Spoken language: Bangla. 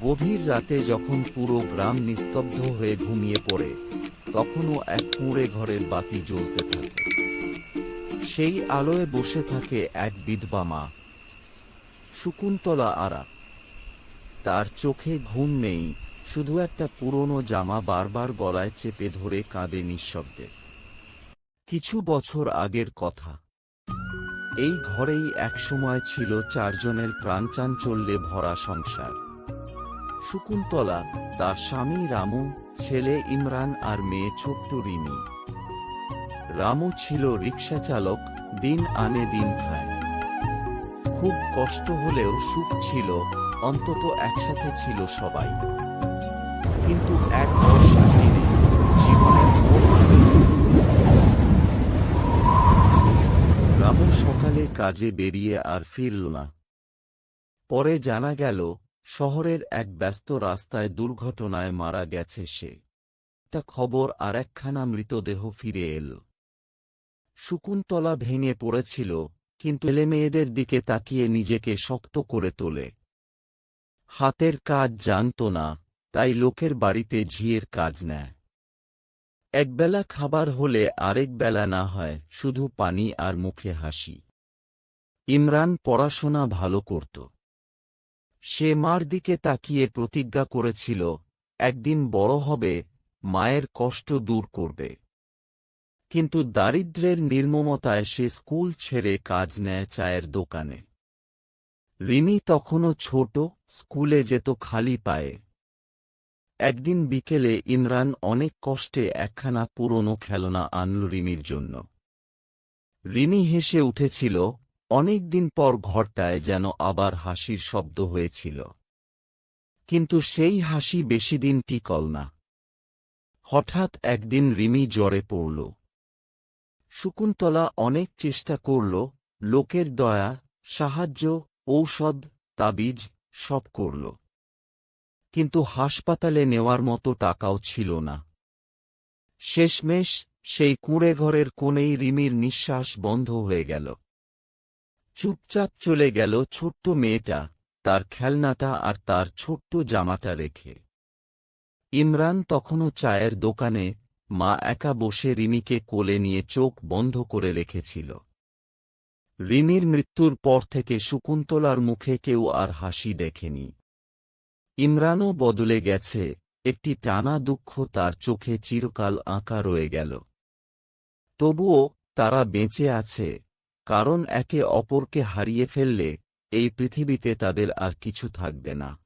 গভীর রাতে যখন পুরো গ্রাম নিস্তব্ধ হয়ে ঘুমিয়ে পড়ে, তখনও এক কুঁড়ে ঘরের বাতি জ্বলতে থাকে। সেই আলোয় বসে থাকে এক বিধবা মা, শকুন্তলা আরা। তার চোখে ঘুম নেই, শুধু একটা পুরনো জামা বারবার গলায় চেপে ধরে কাঁদে নিঃশব্দে। কিছু বছর আগের কথা। এই ঘরেই একসময় ছিল চারজনের প্রাণচাঞ্চল্যে ভরা সংসার। শকুন্তলা, তার স্বামী রামু, ছেলে ইমরান আর মেয়ে ছোট্ট রিমি। রামু ছিল রিক্সা চালক, দিন আনে দিন খায়। খুব কষ্ট হলেও সুখ ছিল, অন্তত একসাথে ছিল সবাই। কিন্তু এক বর্ষার দিনে জীবনের রামু সকালে কাজে বেরিয়ে আর ফিরল না। পরে জানা গেল শহরের এক ব্যস্ত রাস্তায় দুর্ঘটনায় মারা গেছে সে। তা খবর আর একখানা মৃতদেহ ফিরে এল। শকুন্তলা ভেঙে পড়েছিল, কিন্তু ছেলেমেয়েদের দিকে তাকিয়ে নিজেকে শক্ত করে তোলে। হাতের কাজ জানত না, তাই লোকের বাড়িতে ঝিয়ের কাজ নেয়। একবেলা খাবার হলে আরেক বেলা না হয়, শুধু পানি আর মুখে হাসি। ইমরান পড়াশোনা ভালো করত। সে মার দিকে তাকিয়ে প্রতিজ্ঞা করেছিল, একদিন বড় হবে, মায়ের কষ্ট দূর করবে। কিন্তু দারিদ্র্যের নির্মমতায় সে স্কুল ছেড়ে কাজ নেয় চায়ের দোকানে। রিমি তখনও ছোট, স্কুলে যেত খালি পায়ে। একদিন বিকেলে ইমরান অনেক কষ্টে একখানা পুরনো খেলনা আনল রিমির জন্য। রিমি হেসে উঠেছিল অনেকদিন পর ঘরটায় যেন আবার হাসির শব্দ হয়েছিল। কিন্তু সেই হাসি বেশিদিন টিকল না। হঠাৎ একদিন রিমি জ্বরে পড়ল। শকুন্তলা অনেক চেষ্টা করল, লোকের দয়া, সাহায্য, ঔষধ, তাবিজ, সব করল। কিন্তু হাসপাতালে নেওয়ার মতো টাকাও ছিল না। শেষমেশ সেই কুঁড়ে ঘরের কোণেই রিমির নিঃশ্বাস বন্ধ হয়ে গেল। চুপচাপ চলে গেল ছোট্ট মেয়েটা, তার খেলনাটা আর তার ছোট্ট জামাটা রেখে। ইমরান তখনও চায়ের দোকানে, মা একা বসে রিমিকে কোলে নিয়ে চোখ বন্ধ করে রেখেছিল। রিমির মৃত্যুর পর থেকে শকুন্তলার মুখে কেউ আর হাসি দেখেনি। ইমরানও বদলে গেছে, একটি টানা দুঃখ তার চোখে চিরকাল আঁকা রয়ে গেল। তবুও তারা বেঁচে আছে। কারণ একে অপরকে হারিয়ে ফেললে এই পৃথিবীতে তাদের আর কিছু থাকবে না।